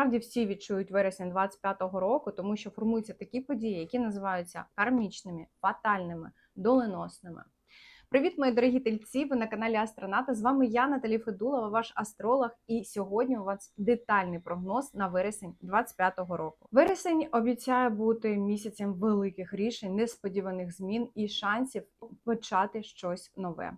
насправді всі відчують вересень 25-го року, тому що формуються такі події, які називаються кармічними, фатальними, доленосними. Привіт, мої дорогі тельці! Ви на каналі Астроната. З вами я, Наталі Федулова, ваш астролог. І сьогодні у вас детальний прогноз на вересень 25-го року. Вересень обіцяє бути місяцем великих рішень, несподіваних змін і шансів почати щось нове.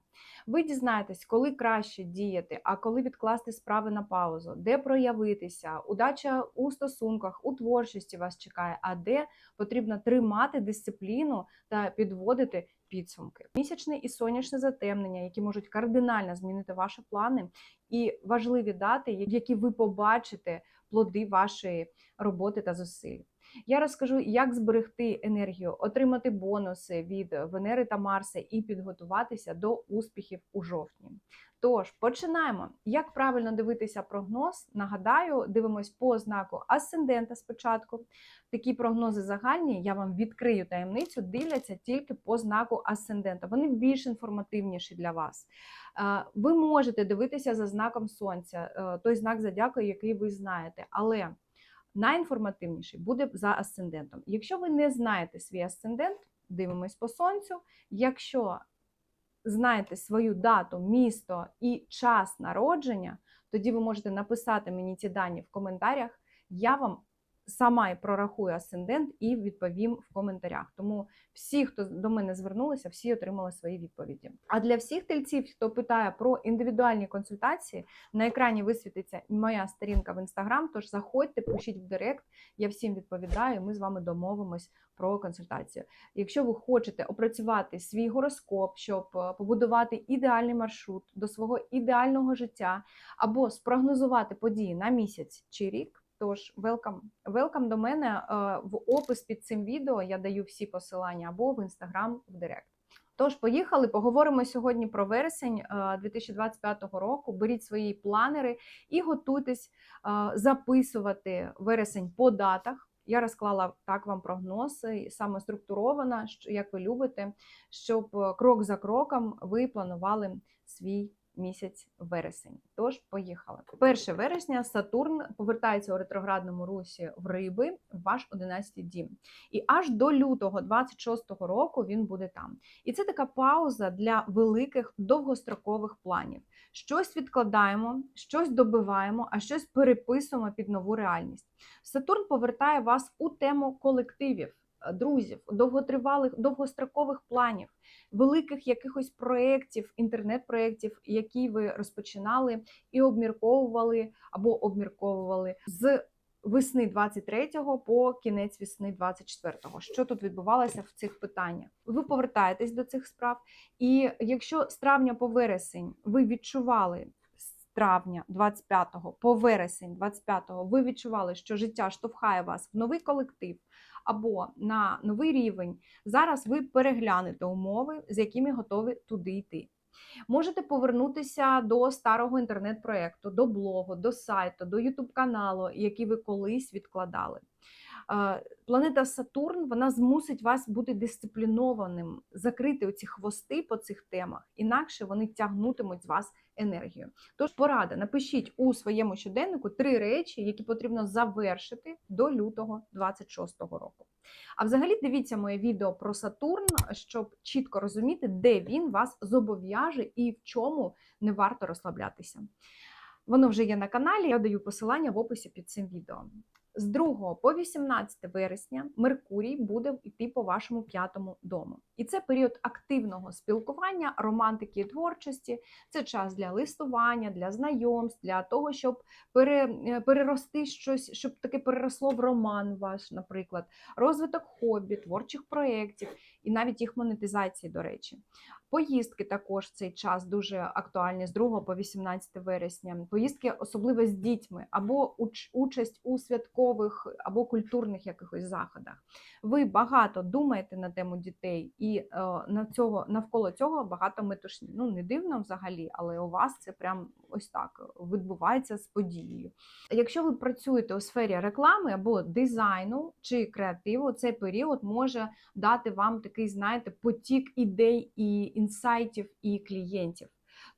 Ви дізнаєтесь, коли краще діяти, а коли відкласти справи на паузу, де проявитися, удача у стосунках, у творчості вас чекає, а де потрібно тримати дисципліну та підводити підсумки. Місячне і сонячне затемнення, які можуть кардинально змінити ваші плани, і важливі дати, які ви побачите плоди вашої роботи та зусиль. Я розкажу, як зберегти енергію, отримати бонуси від Венери та Марса і підготуватися до успіхів у жовтні. Тож починаємо. Як правильно дивитися прогноз? Нагадаю, дивимось по знаку асцендента спочатку. Такі прогнози загальні, я вам відкрию таємницю, дивляться тільки по знаку асцендента. Вони більш інформативніші для вас. Ви можете дивитися за знаком сонця, е, той знак задяки, який ви знаєте, але найінформативніший буде за асцендентом. Якщо ви не знаєте свій асцендент, дивимось по сонцю. Якщо знаєте свою дату, місто і час народження, тоді ви можете написати мені ці дані в коментарях. Я вам сама і прорахую асцендент і відповім в коментарях. Тому всі, хто до мене звернулися, всі отримали свої відповіді. А для всіх тельців, хто питає про індивідуальні консультації, на екрані висвітиться моя сторінка в інстаграм. Тож заходьте, пишіть в директ, я всім відповідаю. Ми з вами домовимось про консультацію. Якщо ви хочете опрацювати свій гороскоп, щоб е, побудувати ідеальний маршрут до свого ідеального життя, або спрогнозувати події на місяць чи рік. Тож, welcome. Welcome до мене е, в опис під цим відео. Я даю всі посилання або в інстаграм, в Директ. Тож, поїхали, поговоримо сьогодні про вересень 2025 е, року. Беріть свої планери і готуйтесь е, записувати вересень по датах. Я розклала так вам прогноз, саме структурована, як ви любите, щоб крок за кроком ви планували свій місяць вересень. Тож, поїхали. 1 вересня Сатурн повертається у ретроградному русі в риби в ваш 11 дім. І аж до лютого 26-го року він буде там. І це така пауза для великих довгострокових планів. Щось відкладаємо, щось добиваємо, а щось переписуємо під нову реальність. Сатурн повертає вас у тему колективів. Друзів, довготривалих, довгострокових планів, великих якихось проєктів, інтернет-проєктів, які ви розпочинали і обмірковували або обмірковували з весни 23-го по кінець весни 24-го. Що тут відбувалося в цих питаннях? Ви повертаєтесь до цих справ, і якщо з травня по вересень ви відчували. Травня 25-го по вересень 25-го ви відчували, що життя штовхає вас в новий колектив, або на новий рівень, зараз ви переглянете умови, з якими готові туди йти. Можете повернутися до старого інтернет-проєкту, до блогу, до сайту, до ютуб каналу, який ви колись відкладали. Планета Сатурн вона змусить вас бути дисциплінованим, закрити оці хвости по цих темах, інакше вони тягнутимуть з вас енергію. Тож порада, напишіть у своєму щоденнику три речі, які потрібно завершити до лютого 26-го року. А взагалі дивіться моє відео про Сатурн, щоб чітко розуміти, де він вас зобов'яже і в чому не варто розслаблятися. Воно вже є на каналі, я даю посилання в описі під цим відео. З 2 по 18 вересня Меркурій буде йти по вашому п'ятому дому. І це період активного спілкування, романтики і творчості. Це час для листування, для знайомств, для того, щоб е, перерости щось, щоб таке переросло в роман ваш, наприклад, розвиток хобі, творчих проєктів і навіть їх монетизації, до речі. Поїздки також в цей час дуже актуальні з 2 по 18 вересня. Поїздки особливо з дітьми, або участь у святкових або культурних якихось заходах. Ви багато думаєте на тему дітей, і е, на цього навколо цього багато метушні. Ну не дивно взагалі, але у вас це прям ось так відбувається з подією. Якщо ви працюєте у сфері реклами або дизайну чи креативу, цей період може дати вам такий, знаєте, потік ідей і інсайтів і клієнтів.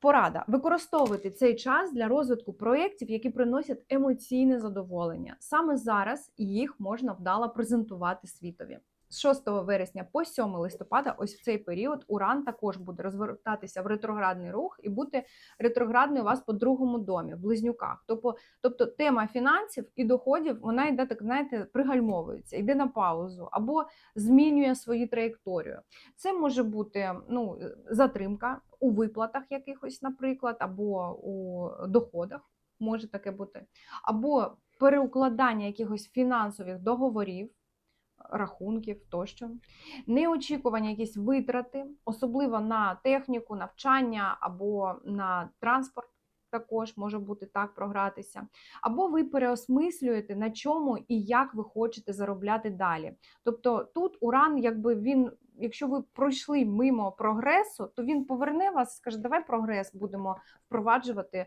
порада використовувати цей час для розвитку проєктів, які приносять емоційне задоволення. Саме зараз їх можна вдало презентувати світові. З 6 вересня по 7 листопада, ось в цей період, Уран також буде розвертатися в ретроградний рух і бути ретроградний у вас по другому домі, в близнюках. Тобто, тобто тема фінансів і доходів вона йде так, знаєте, пригальмовується, йде на паузу або змінює свою траєкторію. Це може бути ну, затримка у виплатах якихось, наприклад, або у доходах. Може таке бути, або переукладання якихось фінансових договорів, рахунків тощо, неочікувані якісь витрати, особливо на техніку, навчання або на транспорт. Також може бути так програтися. Або ви переосмислюєте, на чому і як ви хочете заробляти далі. Тобто тут уран, якби він, якщо ви пройшли мимо прогресу, то він поверне вас, і скаже, давай прогрес будемо впроваджувати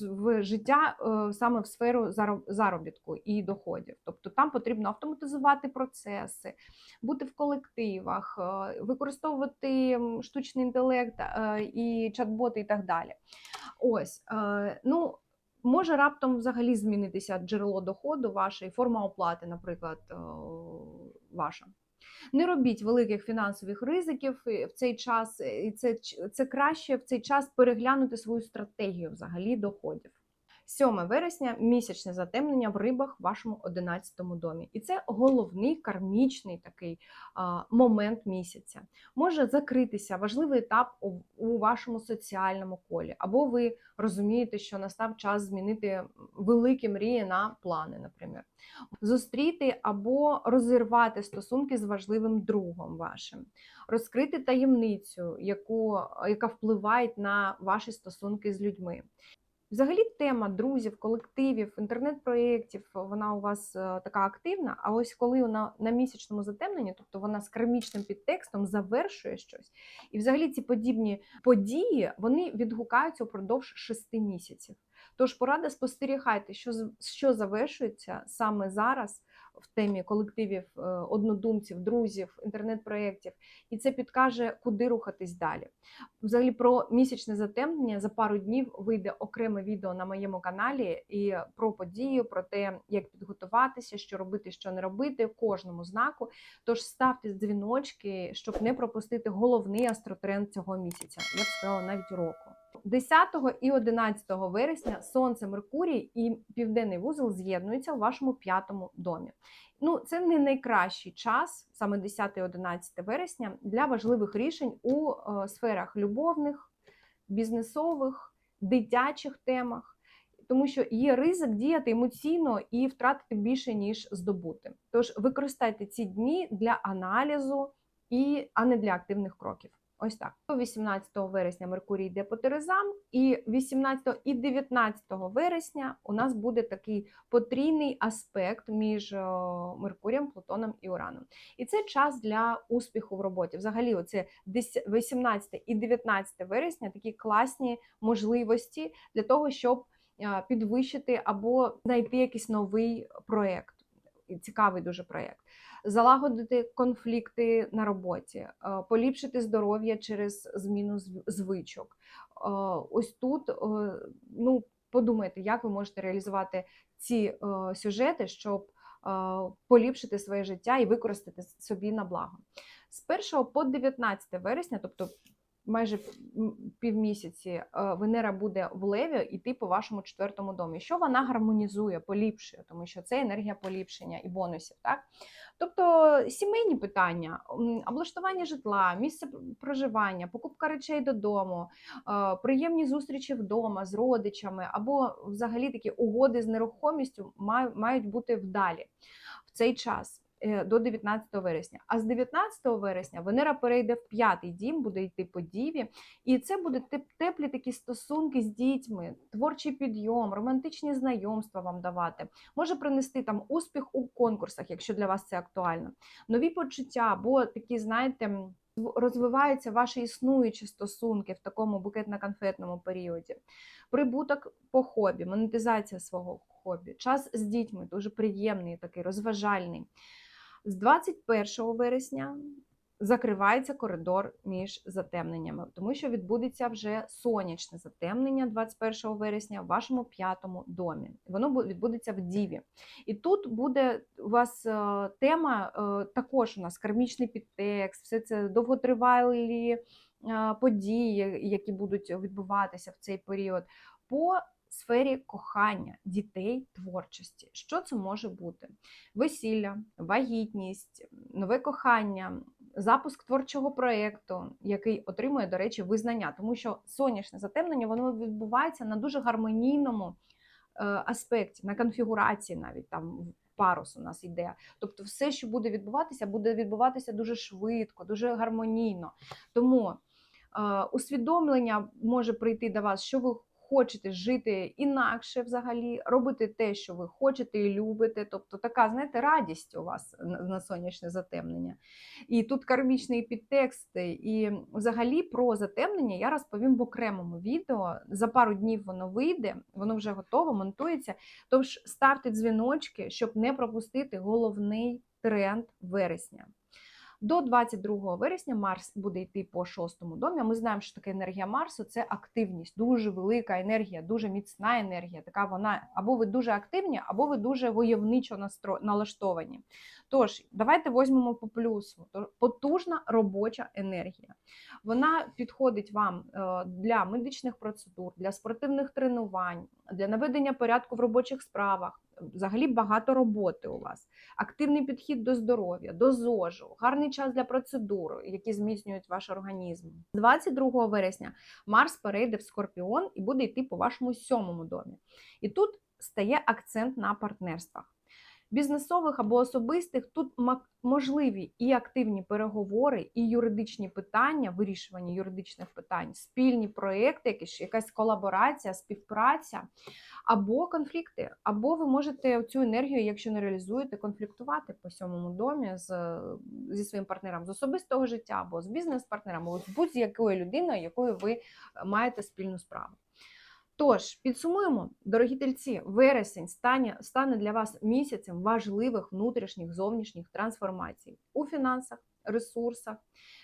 в життя е, саме в сферу заробітку і доходів. Тобто там потрібно автоматизувати процеси, бути в колективах, е, використовувати штучний інтелект е, і чат-боти і так далі. Ось, ну. Може раптом взагалі змінитися джерело доходу вашої, форма оплати, наприклад, ваша. Не робіть великих фінансових ризиків е, в цей час, е, і це, це краще в цей час переглянути свою стратегію взагалі доходів. 7 вересня місячне затемнення в рибах в вашому 11 домі. І це головний кармічний такий момент місяця. Може закритися важливий етап у, у вашому соціальному колі, або ви розумієте, що настав час змінити великі мрії на плани, наприклад. Зустріти або розірвати стосунки з важливим другом вашим, розкрити таємницю, яку, яка впливає на ваші стосунки з людьми. Взагалі, тема друзів, колективів, інтернет-проєктів, вона у вас е, така активна. А ось коли вона на місячному затемненні, тобто вона з кермічним підтекстом завершує щось, і взагалі ці подібні події вони відгукаються упродовж шести місяців. Тож порада спостерігайте, що що завершується саме зараз в темі колективів е, однодумців, друзів, інтернет-проєктів, і це підкаже, куди рухатись далі. Взагалі про місячне затемнення за пару днів вийде окреме відео на моєму каналі і про подію, про те, як підготуватися, що робити, що не робити кожному знаку. Тож ставте дзвіночки, щоб не пропустити головний астротренд цього місяця. Я б сказала навіть року. 10 і 11 вересня Сонце, Меркурій і Південний вузол з'єднуються у вашому п'ятому домі. Ну, це не найкращий час, саме 10 і 11 вересня, для важливих рішень у е, сферах любовних, бізнесових, дитячих темах, тому що є ризик діяти емоційно і втратити більше, ніж здобути. Тож використайте ці дні для аналізу, і, а не для активних кроків. Ось так. 18 вересня Меркурій йде по Терезам, і 18 і 19 вересня у нас буде такий потрійний аспект між е, Меркурієм, Плутоном і Ураном. І це час для успіху в роботі. Взагалі, оце 10 18 і 19 вересня такі класні можливості для того, щоб е, підвищити або знайти якийсь новий проєкт. Цікавий дуже проєкт. Залагодити конфлікти на роботі, е, поліпшити здоров'я через зміну звичок. Е, Ось тут е, ну, подумайте, як ви можете реалізувати ці сюжети, щоб поліпшити своє життя і використати собі на благо. З 1 по 19 вересня, тобто майже півмісяці, е, Венера буде в Леві йти по вашому четвертому домі. Що вона гармонізує, поліпшує, тому що це енергія поліпшення і бонусів. Так? Тобто сімейні питання, облаштування житла, місце проживання, покупка речей додому, е, приємні зустрічі вдома з родичами, або взагалі такі угоди з нерухомістю мають бути вдалі в цей час. Е, До 19 вересня. А з 19 вересня Венера перейде в п'ятий дім, буде йти по діві, і це буде теплі такі стосунки з дітьми, творчий підйом, романтичні знайомства вам давати. Може принести там успіх у конкурсах, якщо для вас це актуально. Нові почуття, або такі, знаєте, розвиваються ваші існуючі стосунки в такому букетно-конфетному періоді. Прибуток по хобі, монетизація свого хобі, час з дітьми дуже приємний, такий розважальний. З 21 вересня закривається коридор між затемненнями, тому що відбудеться вже сонячне затемнення 21 вересня в вашому п'ятому домі. Воно відбудеться в Діві. І тут буде у вас е, тема е, також у нас кармічний підтекст, все це довготривалі е, події, які будуть відбуватися в цей період. По сфері кохання дітей творчості. Що це може бути? Весілля, вагітність, нове кохання, запуск творчого проєкту, який отримує, до речі, визнання, тому що сонячне затемнення воно відбувається на дуже гармонійному е, аспекті, на конфігурації навіть там. Парус у нас йде. Тобто, все, що буде відбуватися, буде відбуватися дуже швидко, дуже гармонійно. Тому е, усвідомлення може прийти до вас, що ви хочете жити інакше взагалі, робити те, що ви хочете і любите. Тобто така, знаєте, радість у вас на сонячне затемнення. І тут кармічний підтекст. І взагалі про затемнення я розповім в окремому відео. За пару днів воно вийде, воно вже готово, монтується. Тож ставте дзвіночки, щоб не пропустити головний тренд вересня. До 22 вересня Марс буде йти по шостому домі. Ми знаємо, що таке енергія Марсу це активність, дуже велика енергія, дуже міцна енергія. Така вона або ви дуже активні, або ви дуже войовничо налаштовані. Тож, давайте візьмемо по плюсу. Потужна робоча енергія. Вона підходить вам е, для медичних процедур, для спортивних тренувань, для наведення порядку в робочих справах. Взагалі багато роботи у вас активний підхід до здоров'я, до ЗОЖу, гарний час для процедур, які зміцнюють ваш організм. 22 вересня Марс перейде в Скорпіон і буде йти по вашому сьомому домі. І тут стає акцент на партнерствах. Бізнесових або особистих тут можливі і активні переговори, і юридичні питання, вирішування юридичних питань, спільні проекти, якісь якась колаборація, співпраця або конфлікти, або ви можете цю енергію, якщо не реалізуєте, конфліктувати по сьомому домі з, зі своїм партнером з особистого життя, або з бізнес-партнером, або з будь-якою людиною, якою ви маєте спільну справу. Тож, підсумуємо, дорогі тельці, вересень стане, стане для вас місяцем важливих внутрішніх зовнішніх трансформацій у фінансах, ресурсах.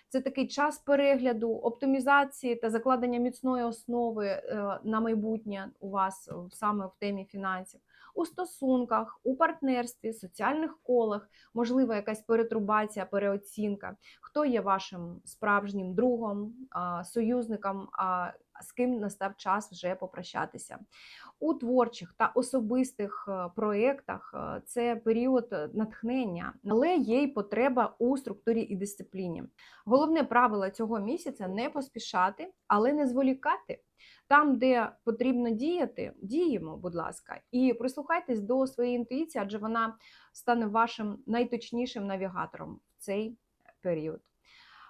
Це такий час перегляду, оптимізації та закладення міцної основи е, на майбутнє у вас е, саме в темі фінансів, у стосунках, у партнерстві, соціальних колах, можливо, якась перетрубація, переоцінка. Хто є вашим справжнім другом, союзником, з ким настав час вже попрощатися. У творчих та особистих е, проєктах е, це період е, натхнення, але є й потреба у структурі і дисципліні. Головне правило цього місяця не поспішати, але не зволікати. Там, де потрібно діяти, діємо, будь ласка, і прислухайтесь до своєї інтуїції, адже вона стане вашим найточнішим навігатором в цей період.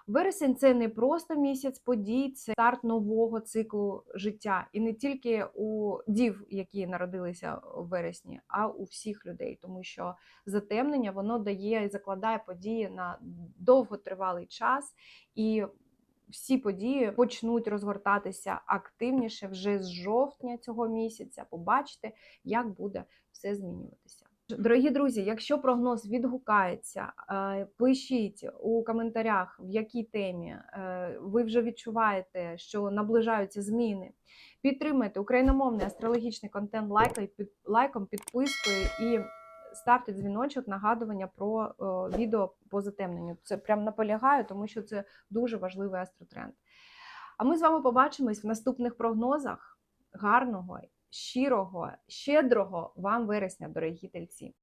Вересень це не просто місяць подій, це старт нового циклу життя. І не тільки у дів, які народилися в вересні, а у всіх людей, тому що затемнення воно дає і закладає події на довготривалий час, і всі події почнуть розгортатися активніше вже з жовтня цього місяця. Побачите, як буде все змінюватися. Дорогі друзі, якщо прогноз відгукається, е, пишіть у коментарях, в якій темі е, ви вже відчуваєте, що наближаються зміни. Підтримайте україномовний астрологічний контент лайком, підпискою і ставте дзвіночок, нагадування про е, відео по затемненню. Це прям наполягаю, тому що це дуже важливий астротренд. А ми з вами побачимось в наступних прогнозах. Гарного, щирого, щедрого вам вересня, дорогі тельці!